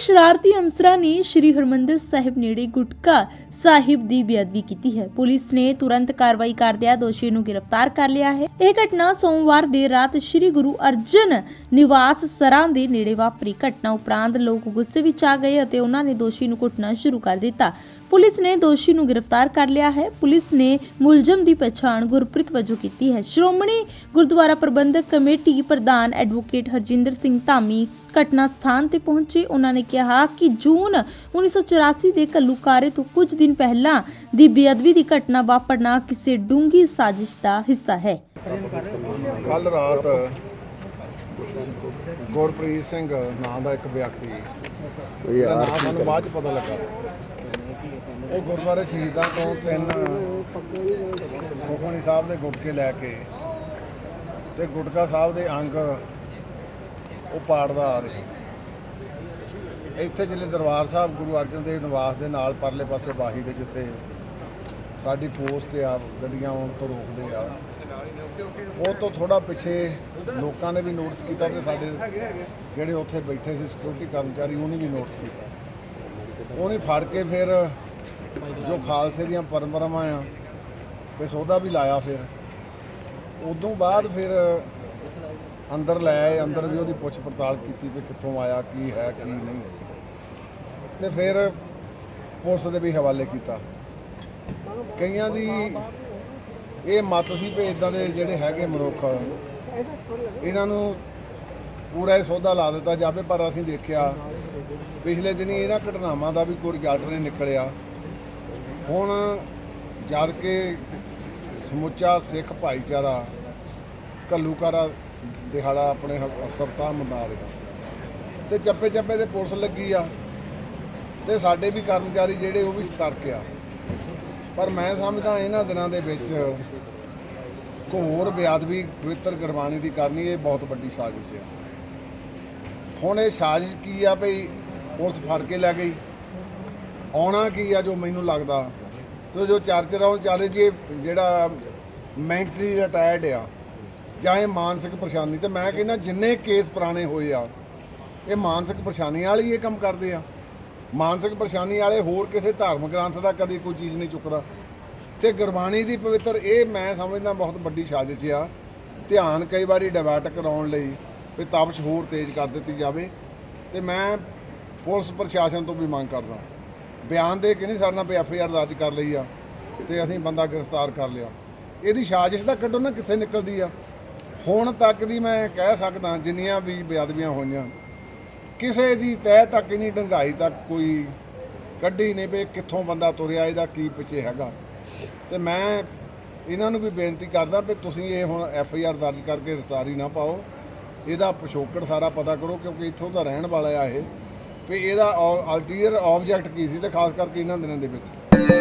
ਸ਼ਰਾਰਤੀ ਅਨਸਰਾਂ ਨੇ ਸ਼੍ਰੀ ਹਰਮੰਦਰ ਸਾਹਿਬ ਨੇੜੇ ਗੁਟਕਾ ਸਾਹਿਬ ਦੀ ਬੇਅਦਬੀ ਕੀਤੀ ਹੈ। ਪੁਲਿਸ ਨੇ ਤੁਰੰਤ ਕਾਰਵਾਈ ਕਰਦਿਆਂ ਦੋਸ਼ੀ ਨੂੰ ਗ੍ਰਿਫਤਾਰ ਕਰ ਲਿਆ ਹੈ। ਇਹ ਘਟਨਾ ਸੋਮਵਾਰ ਦੇਰ ਰਾਤ ਸ਼੍ਰੀ ਗੁਰੂ ਅਰਜਨ ਨਿਵਾਸ ਸਰਾਂ ਦੇ ਨੇੜੇ ਵਾਪਰੀ। ਘਟਨਾ ਉਪਰੰਤ ਲੋਕ ਗੁੱਸੇ ਵਿੱਚ ਆ ਗਏ ਅਤੇ ਉਹਨਾਂ ਨੇ ਦੋਸ਼ੀ ਨੂੰ ਕੁੱਟਣਾ ਸ਼ੁਰੂ ਕਰ ਦਿੱਤਾ। ਪੁਲਿਸ ਨੇ ਦੋਸ਼ੀ ਨੂੰ ਗ੍ਰਿਫਤਾਰ ਕਰ ਲਿਆ ਹੈ। ਪੁਲਿਸ ਨੇ ਮੁਲਜ਼ਮ ਦੀ ਪਛਾਣ ਗੁਰਪ੍ਰੀਤ ਵਜੋਂ ਕੀਤੀ ਹੈ। ਸ਼੍ਰੋਮਣੀ ਗੁਰਦੁਆਰਾ ਪ੍ਰਬੰਧਕ ਕਮੇਟੀ ਪ੍ਰਧਾਨ ਐਡਵੋਕੇਟ ਹਰਜਿੰਦਰ ਸਿੰਘ ਧਾਮੀ ਘਟਨਾ ਸਥਾਨ ਤੇ ਪਹੁੰਚੇ ਉਹਨਾਂ ਨੇ ਕਿਹਾ ਕਿ ਜੂਨ 1984 ਦੇ ਕੱਲੂਕਾਰੇ ਤੋਂ ਕੁਝ ਦਿਨ ਪਹਿਲਾਂ ਦੀ ਬੇਅਦਬੀ ਦੀ ਘਟਨਾ ਵਾਪਰਨਾ ਕਿਸੇ ਡੂੰਗੀ ਸਾਜ਼ਿਸ਼ ਦਾ ਹਿੱਸਾ ਹੈ। ਕੱਲ ਰਾਤ ਗੁਰਪ੍ਰੀਤ ਸਿੰਘ ਨਾਂ ਦਾ ਇੱਕ ਵਿਅਕਤੀ ਨਾਂ ਸਾਨੂੰ ਬਾਅਦ ਚ ਪਤਾ ਲੱਗਾ। ਉਹ ਗੁਰਦੁਆਰੇ ਸ਼ਹੀਦਾਂ ਤੋਂ ਤਿੰਨ ਸੁਖਮਨੀ ਸਾਹਿਬ ਦੇ ਗੁਟਕੇ ਲੈ ਕੇ ਤੇ ਗੁਟਕਾ ਸਾਹਿਬ ਦੇ ਅੰਗ ਉਹ ਪਾੜਦਾ ਆ ਰਿਹਾ। ਇੱਥੇ ਜਿਹੜੇ ਦਰਬਾਰ ਸਾਹਿਬ ਗੁਰੂ ਅਰਜਨ ਦੇਵ ਨਿਵਾਸ ਦੇ ਨਾਲ ਪਰਲੇ ਪਾਸੇ ਬਾਹੀ ਦੇ ਜਿੱਥੇ ਸਾਡੀ ਪੋਸਟ ਆ, ਗੱਡੀਆਂ ਆਉਣ ਤੋਂ ਰੋਕਦੇ ਆ। ਉਹ ਤੋਂ ਥੋੜਾ ਪਿੱਛੇ ਲੋਕਾਂ ਨੇ ਵੀ ਨੋਟਿਸ ਕੀਤਾ ਤੇ ਸਾਡੇ ਜਿਹੜੇ ਉੱਥੇ ਬੈਠੇ ਸੀ ਸਿਕਿਉਰਿਟੀ ਕਰਮਚਾਰੀ, ਉਹਨੇ ਵੀ ਨੋਟਿਸ ਕੀਤਾ। ਉਹਨੇ ਫੜ ਕੇ ਫਿਰ ਜੋ ਖਾਲਸੇ ਦੀਆਂ ਪਰੰਪਰਾਵਾਂ ਆ, ਤੇ ਸੌਦਾ ਵੀ ਲਾਇਆ ਫਿਰ। ਉਦੋਂ ਬਾਅਦ ਫਿਰ ਅੰਦਰ ਲੈ ਆਏ, ਅੰਦਰ ਵੀ ਉਹਦੀ ਪੁੱਛ ਪੜਤਾਲ ਕੀਤੀ ਵੀ ਕਿੱਥੋਂ ਆਇਆ, ਕੀ ਹੈ, ਕੀ ਨਹੀਂ। ਤੇ ਫਿਰ ਪੁਲਿਸ ਦੇ ਵੀ ਹਵਾਲੇ ਕੀਤਾ। ਕਈਆਂ ਦੀ ਇਹ ਮਤ ਸੀ ਵੀ ਇਦਾਂ ਦੇ ਜਿਹੜੇ ਹੈਗੇ ਮਨੁੱਖ, ਇਹਨਾਂ ਨੂੰ ਪੂਰਾ ਹੀ ਸੌਦਾ ਲਾ ਦਿੱਤਾ ਜਾਵੇ, ਪਰ ਅਸੀਂ ਦੇਖਿਆ ਪਿਛਲੇ ਦਿਨੀ ਇਹਨਾਂ ਘਟਨਾਵਾਂ ਦਾ ਵੀ ਕੋਈ ਰਿਜ਼ਲਟ ਨਹੀਂ ਨਿਕਲਿਆ। ਹੁਣ ਜਦ ਕਿ ਸਮੁੱਚਾ ਸਿੱਖ ਭਾਈਚਾਰਾ ਕੱਲੂਕਾਰਾ ਦਿਹਾੜਾ ਆਪਣੇ ਹ- ਸਪਤਾਹ ਮਨਾ ਰਿਹਾ। ਤੇ ਚੱਪੇ ਚੱਪੇ ਤੇ ਪੁਲਿਸ ਲੱਗੀ ਆ। ਤੇ ਸਾਡੇ ਵੀ ਕਰਮਚਾਰੀ ਜਿਹੜੇ ਉਹ ਵੀ ਸਤਰਕ ਆ। ਪਰ ਮੈਂ ਸਮਝਦਾ ਇਹਨਾਂ ਦਿਨਾਂ ਦੇ ਵਿੱਚ ਘੋਰ ਬੇਅਦਬੀ ਪਵਿੱਤਰ ਗੁਰਬਾਣੀ ਦੀ ਕਰਨੀ ਇਹ ਬਹੁਤ ਵੱਡੀ ਸਾਜ਼ਿਸ਼ ਹੈ ਹੁਣ ਇਹ ਸਾਜ਼ਿਸ਼ ਕੀ ਆ ਭਈ ਪੁਲਿਸ ਫੜ ਕੇ ਲੈ ਗਈ। ਆਉਣਾ ਕੀ ਆ ਜੋ ਮੈਨੂੰ ਲੱਗਦਾ। ਤੇ ਜੋ ਚਰਚ ਰਾਉਂ ਚੱਲ ਜੇ ਜਿਹੜਾ ਮੈਂਟਲੀ ਰਿਟਾਇਰਡ ਆ ਜਾਂ ਇਹ ਮਾਨਸਿਕ ਪਰੇਸ਼ਾਨੀ ਤੇ ਮੈਂ ਕਹਿੰਦਾ ਜਿੰਨੇ ਕੇਸ ਪੁਰਾਣੇ ਹੋਏ ਆ, ਇਹ ਮਾਨਸਿਕ ਪਰੇਸ਼ਾਨੀ ਵਾਲੇ ਇਹ ਕੰਮ ਕਰਦੇ ਆ। ਮਾਨਸਿਕ ਪਰੇਸ਼ਾਨੀ ਵਾਲੇ ਹੋਰ ਕਿਸੇ ਧਾਰਮਿਕ ਗ੍ਰੰਥ ਦਾ ਕਦੇ ਕੋਈ ਚੀਜ਼ ਨਹੀਂ ਚੁੱਕਦਾ। ਤੇ ਗੁਰਬਾਣੀ ਦੀ ਪਵਿੱਤਰ ਇਹ ਮੈਂ ਸਮਝਦਾ ਬਹੁਤ ਵੱਡੀ ਸਾਜ਼ਿਸ਼ ਆ, ਧਿਆਨ ਕਈ ਵਾਰੀ ਡਿਵਰਟ ਕਰਾਉਣ ਲਈ ਵੀ ਤਪਸ਼ ਹੋਰ ਤੇਜ਼ ਕਰ ਦਿੱਤੀ ਜਾਵੇ। ਤੇ ਮੈਂ ਪੁਲਿਸ ਪ੍ਰਸ਼ਾਸਨ ਤੋਂ ਵੀ ਮੰਗ ਕਰਦਾ। ਬਿਆਨ ਦੇ ਕੇ ਨਹੀਂ ਸਰਨਾ ਵੀ ਐਫ ਆਈ ਆਰ ਦਰਜ ਕਰ ਲਈ ਆ, ਤੇ ਅਸੀਂ ਬੰਦਾ ਗ੍ਰਿਫਤਾਰ ਕਰ ਲਿਆ। ਇਹਦੀ ਸਾਜ਼ਿਸ਼ ਤਾਂ ਕੱਢੋ ਨਾ, ਕਿੱਥੇ ਨਿਕਲਦੀ ਆ। ਹੁਣ ਤੱਕ ਦੀ ਮੈਂ ਕਹਿ ਸਕਦਾ ਜਿੰਨੀਆਂ ਵੀ ਬੇਅਦਬੀਆਂ ਹੋਈਆਂ, ਕਿਸੇ ਦੀ ਤਹਿ ਤੱਕ ਨਹੀਂ ਡੰਗਾਈ ਤੱਕ ਕੋਈ ਕੱਢੀ ਨਹੀਂ ਵੀ ਕਿੱਥੋਂ ਬੰਦਾ ਤੁਰਿਆ, ਇਹਦਾ ਕੀ ਪਿੱਛੇ ਹੈਗਾ। ਤੇ ਮੈਂ ਇਹਨਾਂ ਨੂੰ ਵੀ ਬੇਨਤੀ ਕਰਦਾ ਵੀ ਤੁਸੀਂ ਇਹ ਹੁਣ ਐਫ ਆਈ ਆਰ ਦਰਜ ਕਰਕੇ ਗ੍ਰਿਫਤਾਰੀ ਨਾ ਪਾਓ। ਇਹਦਾ ਪਿਛੋਕੜ ਸਾਰਾ ਪਤਾ ਕਰੋ, ਕਿਉਂਕਿ ਇੱਥੋਂ ਦਾ ਰਹਿਣ ਵਾਲਾ ਆ ਇਹ। ਵੀ ਇਹਦਾ ਅਲਟੀਰੀਅਰ ਆਬਜੈਕਟ ਕੀ ਸੀ ਤੇ ਖਾਸ ਕਰਕੇ ਇਹਨਾਂ ਦਿਨਾਂ ਦੇ ਵਿੱਚ।